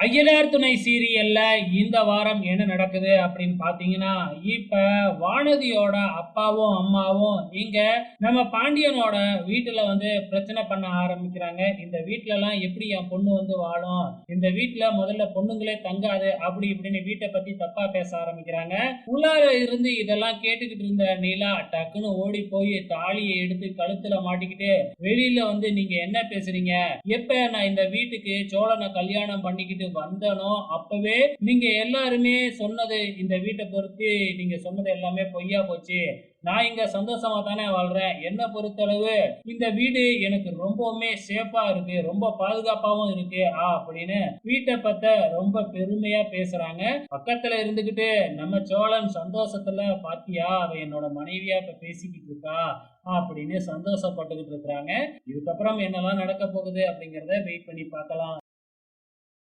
ஐயனார் துணை சீரியல்ல இந்த வாரம் என்ன நடக்குது அப்படின்னு பாத்தீங்கன்னா இப்ப வானதியோட அப்பாவும் அம்மாவும் இங்க நம்ம பாண்டியனோட வீட்டுல வந்து பிரச்சனை பண்ண ஆரம்பிக்கிறாங்க. இந்த வீட்டுல எல்லாம் எப்படி என் பொண்ணு வந்து வாழும்? இந்த வீட்டுல முதல்ல பொண்ணுங்களே தங்காது அப்படி இப்படின்னு வீட்டை பத்தி தப்பா பேச ஆரம்பிக்கிறாங்க. உள்ளார இருந்து இதெல்லாம் கேட்டுக்கிட்டு இருந்த நீலா டக்குன்னு ஓடி போய் தாலியை எடுத்து கழுத்துல மாட்டிக்கிட்டு வெளியில வந்து நீங்க என்ன பேசுறீங்க? எப்ப நான் இந்த வீட்டுக்கு சோழனை கல்யாணம் பண்ணிக்கிட்டு வந்தனோ அப்பவே நீங்க எல்லாருமே சொன்னது இந்த வீட்டை பொறுத்து நீங்க சொன்னது எல்லாமே பொய்யா போச்சு. நான் இங்க சந்தோஷமா தானே வாழ்றேன். என்ன பொறுத்தளவு இந்த வீடு எனக்கு ரொம்பவுமே சேஃபா இருக்கு ரொம்ப பாதுகாப்பாவும் இருக்கு ஆ அப்படின்னு வீட்டை பத்த ரொம்ப பெருமையா பேசுறாங்க. பக்கத்துல இருந்துகிட்டு நம்ம சோழன் சந்தோஷத்துல பாத்தியா அவ என்னோட மனைவியா இப்ப பேசிக்கிட்டு இருக்கா அப்படின்னு சந்தோஷப்பட்டுக்கிட்டு இருக்கிறாங்க. இதுக்கப்புறம் என்னெல்லாம் நடக்க போகுது அப்படிங்கறத வெயிட் பண்ணி பார்க்கலாம்.